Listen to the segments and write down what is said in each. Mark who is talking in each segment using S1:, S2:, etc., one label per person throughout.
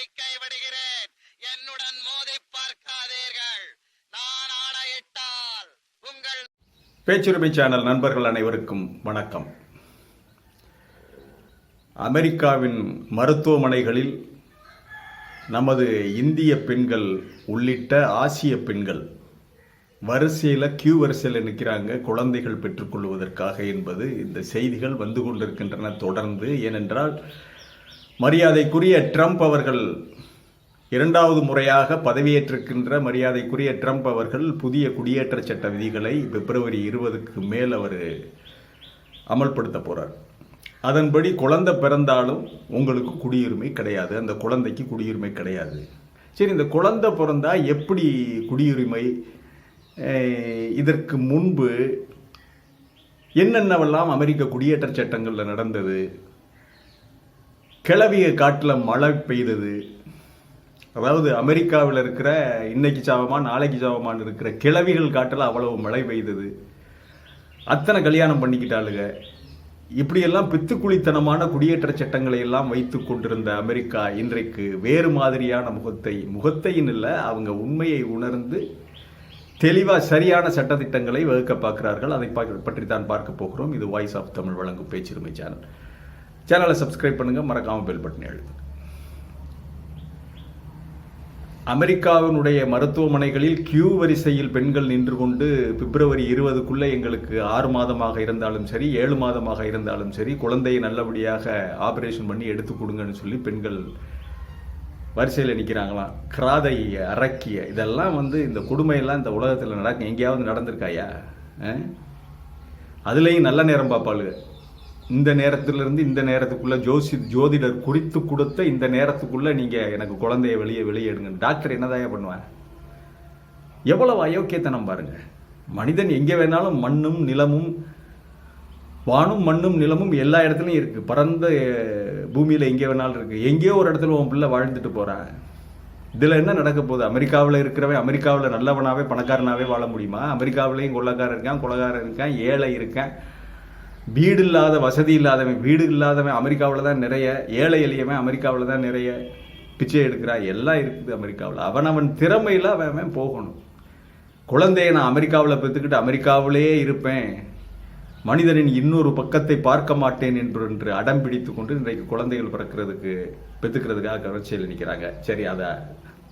S1: எச்சரிக்கை விடுகிறேன் என்னுடன் மோதி பார்க்காதீர்கள். நான் ஆணையிட்டால் உங்கள்
S2: பேச்சுரிமை சேனல் நண்பர்கள் அனைவருக்கும் வணக்கம். அமெரிக்காவின் மருத்துவமனைகளில் நமது இந்திய பெண்கள் உள்ளிட்ட ஆசிய பெண்கள் வரிசையில் கியூ வரிசையில் நிற்கிறாங்க குழந்தைகள் பெற்றுக்கொள்வதற்காக என்பது இந்த செய்திகள் வந்து கொண்டிருக்கின்றன தொடர்ந்து. ஏனென்றால் மரியாதைக்குரிய ட்ரம்ப் அவர்கள் இரண்டாவது முறையாக பதவியேற்றிருக்கின்ற மரியாதைக்குரிய ட்ரம்ப் அவர்கள் புதிய குடியேற்ற சட்ட விதிகளை பிப்ரவரி இருபதுக்கு மேல் அவர் அமல்படுத்த போகிறார் அதன்படி குழந்தை பிறந்தாலும் உங்களுக்கு குடியுரிமை கிடையாது. அந்த குழந்தைக்கு குடியுரிமை கிடையாது. சரி இந்த குழந்தை பிறந்தா எப்படி குடியுரிமை? இதற்கு முன்பு என்னென்னவெல்லாம் அமெரிக்க குடியேற்ற சட்டங்களில் நடந்தது? கிளவிய காட்டில் மழை பெய்தது. அதாவது அமெரிக்காவில் இருக்கிற இன்னைக்கு சாவமா நாளைக்கு சாவமான்னு இருக்கிற கிளவிகள் காட்டில் அவ்வளவு மழை பெய்தது. அத்தனை கல்யாணம் பண்ணிக்கிட்டாளுங்க இப்படியெல்லாம் பித்துக்குழித்தனமான குடியேற்ற சட்டங்களை எல்லாம் வைத்து கொண்டிருந்த அமெரிக்கா இன்றைக்கு வேறு மாதிரியான முகத்தை முகத்தையின் இல்லை அவங்க உண்மையை உணர்ந்து தெளிவாக சரியான சட்டத்திட்டங்களை வகுக்க பார்க்கிறார்கள். அதை பற்றி தான் பார்க்க போகிறோம். இது வாய்ஸ் ஆஃப் தமிழ் வழங்கும் பேச்சுரிமை சேனல். சேனலை சப்ஸ்கிரைப் பண்ணுங்கள் மறக்காமல் பெல் பட்டன் எழுதுங்க அமெரிக்காவினுடைய மருத்துவமனைகளில் கியூ வரிசையில் பெண்கள் நின்று கொண்டு பிப்ரவரி இருபதுக்குள்ளே எங்களுக்கு ஆறு மாதமாக இருந்தாலும் சரி ஏழு மாதமாக இருந்தாலும் சரி குழந்தையை நல்லபடியாக ஆப்ரேஷன் பண்ணி எடுத்து கொடுங்கன்னு சொல்லி பெண்கள் வரிசையில் நிற்கிறாங்களாம் கிராதை அரக்கிய இதெல்லாம் வந்து இந்த கொடுமையெல்லாம் இந்த உலகத்தில் நடக்கும் எங்கேயாவது நடந்திருக்காயா? அதுலேயும் நல்ல நேரம் பார்ப்பாளுங்க இந்த நேரத்திலிருந்து இந்த நேரத்துக்குள்ளே ஜோசி ஜோதிடர் குறித்து கொடுத்த இந்த நேரத்துக்குள்ளே நீங்கள் எனக்கு குழந்தைய வெளியே வெளியே எடுங்க டாக்டர் என்னதாயா பண்ணுவார்? எவ்வளவு அயோக்கியத்தனம் பாருங்க. மனிதன் எங்கே வேணாலும் மண்ணும் நிலமும் வானும் மண்ணும் நிலமும் எல்லா இடத்துலையும் இருக்குது பரந்த பூமியில் எங்கே வேணாலும் இருக்குது எங்கேயோ ஒரு இடத்துல உன் பிள்ளை வாழ்ந்துட்டு போகிறான் இதில் என்ன நடக்க போகுது? அமெரிக்காவில் இருக்கிறவன் அமெரிக்காவில் நல்லவனாவே பணக்காரனாவே வாழ முடியுமா? அமெரிக்காவிலையும் கொள்ளக்காரன் இருக்கான் கொலகாரன் இருக்கான் ஏழை இருக்கான். வீடு இல்லாத வசதி இல்லாதவன் வீடு இல்லாதவன் அமெரிக்காவில் தான் நிறைய ஏழை எளியவன் அமெரிக்காவில் தான் நிறைய பிச்சை எடுக்கிறான் எல்லாம் இருக்குது அமெரிக்காவில். அவன் அவன் திறமையில் அவன் அவன் போகணும். குழந்தையை நான் அமெரிக்காவில் பெற்றுக்கிட்டு அமெரிக்காவிலேயே இருப்பேன். மனிதனின் இன்னொரு பக்கத்தை பார்க்க மாட்டேன் என்று என்று அடம் பிடித்து கொண்டு இன்றைக்கு குழந்தைகள் பிறக்கிறதுக்கு பெற்றுக்கிறதுக்காக கவர்ச்சியில் நிற்கிறாங்க. சரி அதை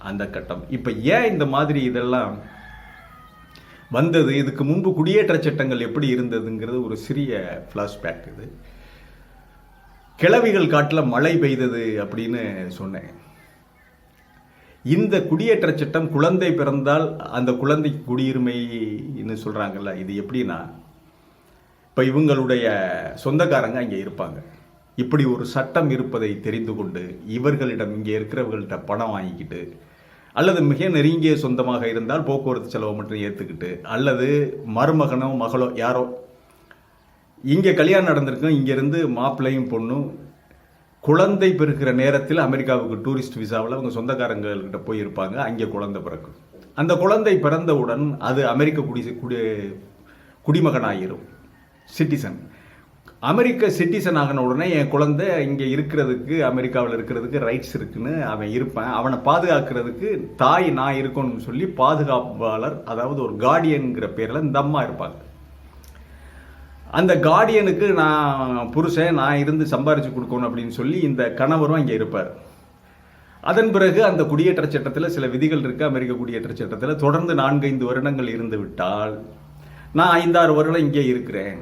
S2: அந்த கட்டம். இப்போ ஏன் இந்த மாதிரி இதெல்லாம் வந்தது. இதுக்கு முன்பு குடியேற்ற சட்டங்கள் எப்படி இருந்ததுங்கிறது ஒரு சிறிய ஃப்ளாஷ்பேக் இது. கிழவிகள் காட்டில் மழை பெய்தது அப்படின்னு சொன்னேன். இந்த குடியேற்ற சட்டம் குழந்தை பிறந்தால் அந்த குழந்தை குடியுரிமைன்னு சொல்கிறாங்கல்ல இது எப்படின்னா இப்போ இவங்களுடைய சொந்தக்காரங்க அங்கே இருப்பாங்க. இப்படி ஒரு சட்டம் இருப்பதை தெரிந்து கொண்டு இவர்களிடம் இங்கே இருக்கிறவர்கள்ட்ட பணம் வாங்கிக்கிட்டு அல்லது மிக நெருங்கிய சொந்தமாக இருந்தால் போக்குவரத்து செலவு மட்டும் ஏற்றுக்கிட்டு அல்லது மருமகனோ மகளோ யாரோ இங்கே கல்யாணம் நடந்திருக்கும் இங்கேருந்து மாப்பிள்ளையும் பொண்ணும் குழந்தை பிறக்கிற நேரத்தில் அமெரிக்காவுக்கு டூரிஸ்ட் விசாவில் அவங்க சொந்தக்காரங்கள்கிட்ட போயிருப்பாங்க அங்கே குழந்தை பிறக்கும். அந்த குழந்தை பிறந்தவுடன் அது அமெரிக்க குடி குடி குடிமகனாயிரும் சிட்டிசன். அமெரிக்க சிட்டிசன் ஆகின உடனே என் குழந்தை இங்கே இருக்கிறதுக்கு அமெரிக்காவில் இருக்கிறதுக்கு ரைட்ஸ் இருக்குன்னு அவன் இருப்பேன். அவனை பாதுகாக்கிறதுக்கு தாய் நான் இருக்கணும்னு சொல்லி பாதுகாப்பாளர் அதாவது ஒரு கார்டியனுங்கிற பேரில் இந்த அம்மா இருப்பாங்க. அந்த கார்டியனுக்கு நான் புருஷன் நான் இருந்து சம்பாரிச்சு கொடுக்கணும் அப்படின்னு சொல்லி இந்த கணவரும் அங்கே இருப்பார். அதன் பிறகு அந்த குடியேற்ற சட்டத்தில் சில விதிகள் இருக்கு. அமெரிக்க குடியேற்ற சட்டத்தில் தொடர்ந்து நான்கைந்து வருடங்கள் இருந்து விட்டால் நான் ஐந்தாறு வருடம் இங்கே இருக்கிறேன்.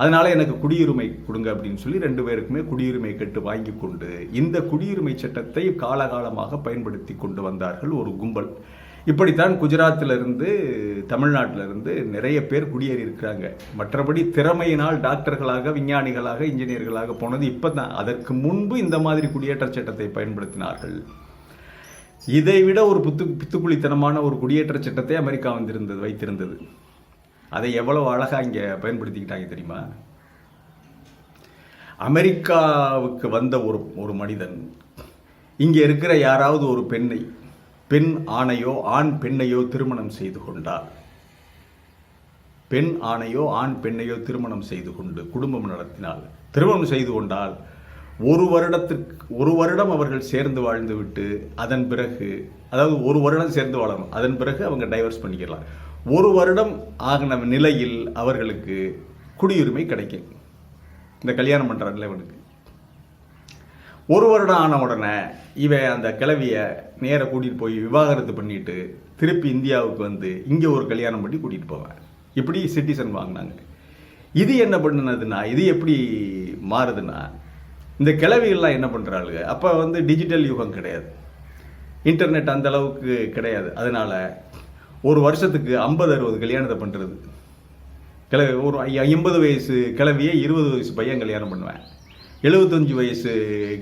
S2: அதனால எனக்கு குடியுரிமை கொடுங்க அப்படின்னு சொல்லி ரெண்டு பேருக்குமே குடியுரிமை கேட்டு வாங்கி கொண்டு இந்த குடியுரிமை சட்டத்தை காலகாலமாக பயன்படுத்தி கொண்டு வந்தார்கள் ஒரு கும்பல். இப்படித்தான் குஜராத்தில் இருந்து தமிழ்நாட்டில் இருந்து நிறைய பேர் குடியேறி இருக்கிறாங்க. மற்றபடி திறமையினால் டாக்டர்களாக விஞ்ஞானிகளாக இன்ஜினியர்களாக போனது இப்போ தான் அதற்கு முன்பு இந்த மாதிரி குடியேற்ற சட்டத்தை பயன்படுத்தினார்கள். இதை விட ஒரு புத்து பித்துக்குளித்தனமான ஒரு குடியேற்ற சட்டத்தை அமெரிக்கா வந்திருந்தது வைத்திருந்தது. அதை எவ்வளவு அழகாக இங்கே பயன்படுத்திக்கிட்டாங்க தெரியுமா? அமெரிக்காவுக்கு வந்த ஒரு ஒரு மனிதன் இங்கே இருக்கிற யாராவது ஒரு பெண்ணை பெண் ஆணையோ ஆண் பெண்ணையோ திருமணம் செய்து கொண்டால் பெண் ஆணையோ ஆண் பெண்ணையோ திருமணம் செய்து கொண்டு குடும்பம் நடத்தினால் திருமணம் செய்து கொண்டால் ஒரு வருடத்திற்கு ஒரு வருடம் அவர்கள் சேர்ந்து வாழ்ந்து விட்டு அதன் பிறகு அதாவது ஒரு வருடம் சேர்ந்து வாழணும் அதன் பிறகு அவங்க டைவர்ஸ் பண்ணிக்கலாம் ஒரு வருடம் ஆகின நிலையில் அவர்களுக்கு குடியுரிமை கிடைக்கும். இந்த கல்யாணம் பண்ணுறாங்கல்ல இவனுக்கு ஒரு வருடம் ஆன உடனே இவன் அந்த கிளவியை நேராக கூட்டிகிட்டு போய் விவாகரத்து பண்ணிட்டு திருப்பி இந்தியாவுக்கு வந்து இங்கே ஒரு கல்யாணம் பண்ணி கூட்டிகிட்டு போவேன் இப்படி சிட்டிசன் வாங்கினாங்க. இது என்ன பண்ணுனதுன்னா இது எப்படி மாறுதுன்னா இந்த கிளவிகள்லாம் என்ன பண்ணுறாளுங்க அப்போ வந்து டிஜிட்டல் யுகம் கிடையாது. இன்டர்நெட் அந்த அளவுக்கு கிடையாது. அதனால் ஒரு வருஷத்துக்கு ஐம்பது அறுபது கல்யாணத்தை பண்ணுறது கிளவி ஒரு ஐ- எண்பது வயசு கிளவியை இருபது வயசு பையன் கல்யாணம் பண்ணுவேன். எழுபத்தஞ்சு வயசு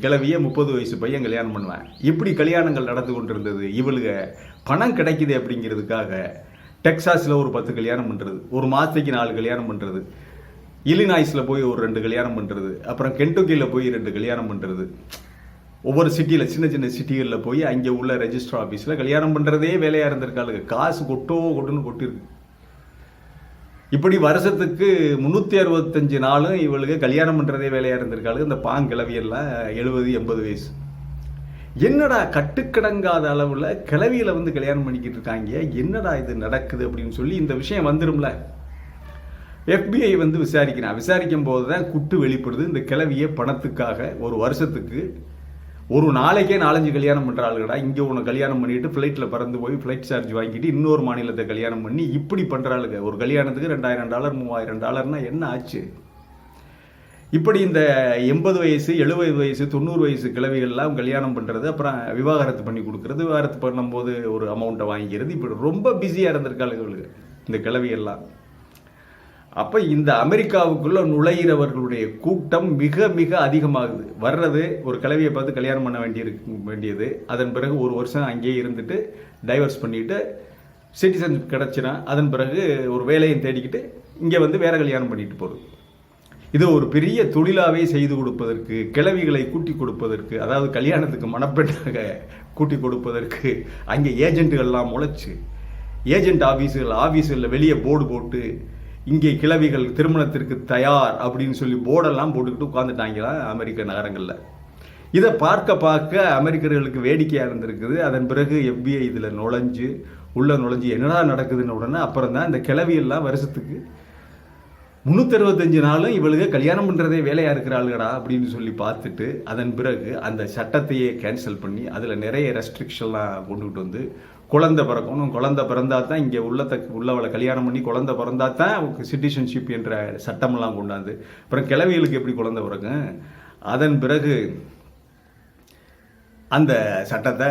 S2: கிளவியை முப்பது வயசு பையன் கல்யாணம் பண்ணுவேன். இப்படி கல்யாணங்கள் நடந்து கொண்டிருந்தது. இவளுக பணம் கிடைக்குது அப்படிங்கிறதுக்காக டெக்ஸாஸில் ஒரு பத்து கல்யாணம் பண்ணுறது ஒரு மாதத்துக்கு நாலு கல்யாணம் பண்ணுறது இலினாய்ஸில் போய் ஒரு ரெண்டு கல்யாணம் பண்ணுறது அப்புறம் கென்டோக்கியில் போய் ரெண்டு கல்யாணம் பண்ணுறது ஒவ்வொரு சிட்டியில் சின்ன சின்ன சிட்டிகளில் போய் அங்கே உள்ள ரெஜிஸ்டர் ஆஃபீஸில் கல்யாணம் பண்ணுறதே வேலையாக இருந்திருக்காளுங்க. காசு கொட்டோ கொட்டுன்னு கொட்டிருக்கு. இப்படி வருஷத்துக்கு முந்நூற்றி அறுபத்தஞ்சு நாளும் இவளுக்கு கல்யாணம் பண்ணுறதே வேலையாக இருந்திருக்காளுங்க. இந்த பாங்கிழவியெல்லாம் எழுபது எண்பது வயசு. என்னடா கட்டுக்கடங்காத அளவில் கிளவியில் வந்து கல்யாணம் பண்ணிக்கிட்டு இருக்காங்க. என்னடா இது நடக்குது அப்படின்னு சொல்லி இந்த விஷயம் வந்துடும்ல எஃபிஐ வந்து விசாரிக்கிறான். விசாரிக்கும் போது தான் குட்டு வெளிப்படுது. இந்த கிளவியை பணத்துக்காக ஒரு வருஷத்துக்கு ஒரு நாளைக்கே நாலஞ்சு கல்யாணம் பண்ணுற ஆளுகடா இங்கே உன்னை கல்யாணம் பண்ணிட்டு ஃப்ளைட்டில் பறந்து போய் ஃப்ளைட் சார்ஜ் வாங்கிட்டு இன்னொரு மாநிலத்தை கல்யாணம் பண்ணி இப்படி பண்ணுறாளுங்க ஆளுங்க. ஒரு கல்யாணத்துக்கு ரெண்டாயிரம் டாலர் மூவாயிரம் டாலர்னா என்ன ஆச்சு? இப்படி இந்த எண்பது வயசு எழுபது வயசு தொண்ணூறு வயசு கிழவிகள்லாம் கல்யாணம் பண்ணுறது அப்புறம் விவாகரத்து பண்ணி கொடுக்குறது விவாகரத்து பண்ணும்போது ஒரு அமௌண்ட்டை வாங்கிக்கிறது இப்படி ரொம்ப பிஸியாக இருந்திருக்காளுங்க இந்த இந்த எல்லாம் அப்போ இந்த அமெரிக்காவுக்குள்ளே நுழையிறவர்களுடைய கூட்டம் மிக மிக அதிகமாகுது. வர்றது ஒரு கிழவியை பார்த்து கல்யாணம் பண்ண வேண்டியிருக்கு வேண்டியது. அதன் பிறகு ஒரு வருஷம் அங்கேயே இருந்துட்டு டைவர்ஸ் பண்ணிட்டு சிட்டிசன் கிடச்சினா அதன் பிறகு ஒரு வேலையும் தேடிக்கிட்டு இங்கே வந்து வேற கல்யாணம் பண்ணிட்டு போகிறது இது ஒரு பெரிய தொழிலாகவே செய்து கொடுப்பதற்கு கிளவிகளை கூட்டி கொடுப்பதற்கு அதாவது கல்யாணத்துக்கு மணப்பெண்ணாக கூட்டி கொடுப்பதற்கு அங்கே ஏஜென்ட்டுகள்லாம் முளைச்சு ஏஜெண்ட் ஆஃபீஸுகள் ஆஃபீஸுகளில் வெளியே போர்டு போட்டு இங்கே கிழவிகள் திருமணத்திற்கு தயார் அப்படின்னு சொல்லி போர்டெல்லாம் போட்டுக்கிட்டு உட்காந்துட்டாங்களாம் அமெரிக்க நகரங்களில். இதை பார்க்க பார்க்க அமெரிக்கர்களுக்கு வேடிக்கையாக இருந்திருக்குது. அதன் பிறகு எஃபிஐ இதில் நுழைஞ்சு உள்ளே நுழைஞ்சு என்னடா நடக்குதுன்னு உடனே அப்புறம் தான் இந்த கிளவியெல்லாம் வருஷத்துக்கு முந்நூற்றறுபத்தஞ்சு நாளும் இவளுக்கு கல்யாணம் பண்ணுறதே வேலையாக இருக்கிறாளுடா அப்படின்னு சொல்லி பார்த்துட்டு அதன் பிறகு அந்த சட்டத்தையே கேன்சல் பண்ணி அதில் நிறைய ரெஸ்ட்ரிக்ஷன்லாம் கொண்டுகிட்டு வந்து குழந்தை பிறக்கணும். குழந்தை பிறந்தா தான் இங்கே உள்ளத்தை உள்ளவளை கல்யாணம் பண்ணி குழந்தை பிறந்தா தான் சிட்டிசன்ஷிப் என்ற சட்டமெல்லாம் கொண்டாந்து. அப்புறம் கிழவிகளுக்கு எப்படி குழந்தை பிறக்கும்? அதன் பிறகு அந்த சட்டத்தை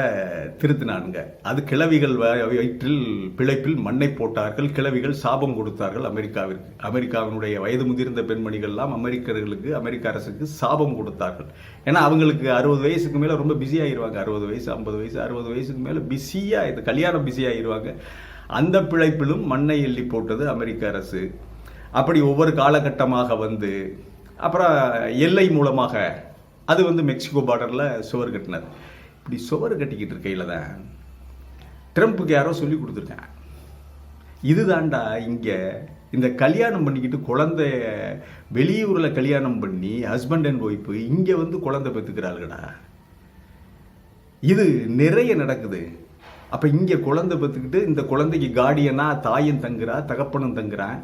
S2: திருத்தினானுங்க. அது கிளவிகள் வ- வயிற்றில் பிழைப்பில் மண்ணை போட்டார்கள். கிளவிகள் சாபம் கொடுத்தார்கள் அமெரிக்காவிற்கு. அமெரிக்காவினுடைய வயது முதிர்ந்த பெண்மணிகள்லாம் அமெரிக்கர்களுக்கு அமெரிக்க அரசுக்கு சாபம் கொடுத்தார்கள். ஏன்னா அவங்களுக்கு அறுபது வயசுக்கு மேலே ரொம்ப பிஸியாகிடுவாங்க அறுபது வயசு ஐம்பது வயசு அறுபது வயசுக்கு மேலே பிஸியாக இது கல்யாணம் பிஸி அந்த பிழைப்பிலும் மண்ணை எள்ளி போட்டது அமெரிக்க அரசு. அப்படி ஒவ்வொரு காலகட்டமாக வந்து அப்புறம் எல்லை மூலமாக அது வந்து மெக்சிகோ பார்டரில் சுவர் கட்டினது. இப்படி சுவர் கட்டிக்கிட்டு இருக்கையில் தான் ட்ரம்ப்புக்கு யாரோ சொல்லி கொடுத்துருக்கேன் இதுதாண்டா இங்கே இந்த கல்யாணம் பண்ணிக்கிட்டு குழந்தை வெளியூரில் கல்யாணம் பண்ணி ஹஸ்பண்ட் அண்ட் ஒய்ஃபு இங்கே வந்து குழந்தை பெற்றுக்கிறாளுடா இது நிறைய நடக்குது. அப்போ இங்கே குழந்தை பெற்றுக்கிட்டு இந்த குழந்தைக்கு கார்டியனாக தாயும் தங்குறா தகப்பனும் தங்குறான்.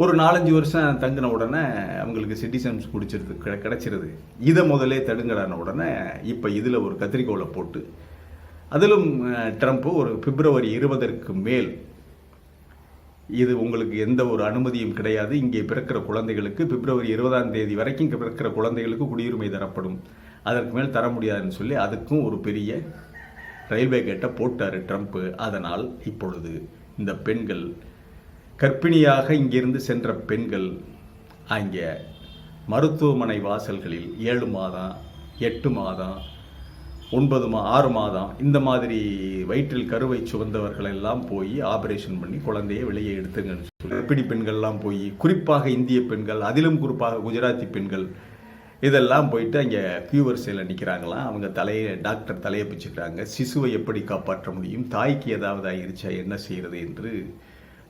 S2: ஒரு நாலஞ்சு வருஷம் தங்கின உடனே அவங்களுக்கு சிட்டிசன்ஸ் குடிச்சிருது கிடை கிடைச்சிருது. இதை முதலே தடுங்கடான உடனே இப்போ இதில் ஒரு கத்திரிக்கோலை போட்டு அதிலும் ட்ரம்ப்பு ஒரு பிப்ரவரி இருபதற்கு மேல் இது உங்களுக்கு எந்த ஒரு அனுமதியும் கிடையாது. இங்கே பிறக்கிற குழந்தைகளுக்கு பிப்ரவரி இருபதாம் தேதி வரைக்கும் இங்கே பிறக்கிற குழந்தைகளுக்கு குடியுரிமை தரப்படும். அதற்கு மேல் தர முடியாதுன்னு சொல்லி அதுக்கும் ஒரு பெரிய ரயில்வே கேட்டை போட்டார் ட்ரம்ப்பு அதனால் இப்பொழுது இந்த பெண்கள் கர்ப்பிணியாக இங்கிருந்து சென்ற பெண்கள் அங்கே மருத்துவமனை வாசல்களில் ஏழு மாதம் எட்டு மாதம் ஒன்பது மா ஆறு மாதம் இந்த மாதிரி வயிற்றில் கருவை சுமந்தவர்கள் எல்லாம் போய் ஆபரேஷன் பண்ணி குழந்தையை வெளியே எடுத்துங்கன்னு சொல்லி கர்ப்பிணி பெண்கள்லாம் போய் குறிப்பாக இந்திய பெண்கள் அதிலும் குறிப்பாக குஜராத்தி பெண்கள் இதெல்லாம் போயிட்டு அங்கே கியூவர்ஸில் நிற்கிறாங்களாம் அவங்க தலையை டாக்டர் தலையை பிச்சுக்கிறாங்க. சிசுவை எப்படி காப்பாற்ற முடியும்? தாய்க்கு ஏதாவது ஆயிருச்சா? என்ன செய்கிறது என்று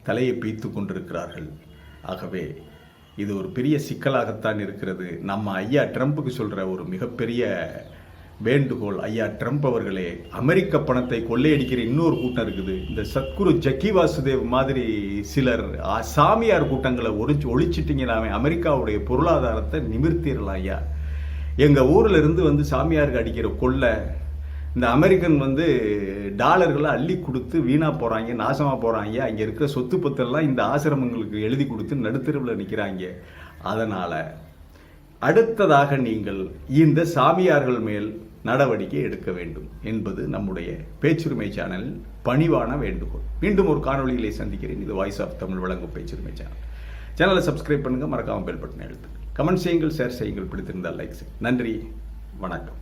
S2: தலையை பீத்து கொண்டிருக்கிறார்கள். ஆகவே இது ஒரு பெரிய சிக்கலாகத்தான் இருக்கிறது. நம்ம ஐயா ட்ரம்ப்புக்கு சொல்கிற ஒரு மிகப்பெரிய வேண்டுகோள் ஐயா ட்ரம்ப் அவர்களே அமெரிக்க பணத்தை கொள்ளையடிக்கிற இன்னொரு கூட்டம் இருக்குது. இந்த சத்குரு ஜக்கி வாசுதேவ் மாதிரி சிலர் சாமியார் கூட்டங்களை ஒழிச்சு ஒழிச்சிட்டிங்கனாவே அமெரிக்காவுடைய பொருளாதாரத்தை நிமிர்த்திடலாம் ஐயா. எங்கள் ஊரில் இருந்து வந்து சாமியாருக்கு அடிக்கிற கொள்ளை இந்த அமெரிக்கன் வந்து டாலர்களை அள்ளி கொடுத்து வீணாக போகிறாங்க நாசமாக போகிறாங்க அங்கே இருக்கிற சொத்து பத்தெல்லாம் இந்த ஆசிரமங்களுக்கு எழுதி கொடுத்து நடுத்தருவில் நிற்கிறாங்க அதனால் அடுத்ததாக நீங்கள் இந்த சாமியார்கள் மேல் நடவடிக்கை எடுக்க வேண்டும் என்பது நம்முடைய பேச்சுரிமை சேனலில் பணிவான வேண்டுகோள். மீண்டும் ஒரு காணொலிகளை சந்திக்கிறேன். இது வாய்ஸ் ஆஃப் தமிழ் வழங்கும் பேச்சுரிமை சேனல் சேனலை சப்ஸ்கிரைப் பண்ணுங்கள் மறக்காமல் பெல் பட்டனை எழுத்து கமெண்ட் செய்யுங்கள் ஷேர் செய்யுங்கள் பிடித்திருந்தால் லைக் செய்யுங்கள். நன்றி வணக்கம்.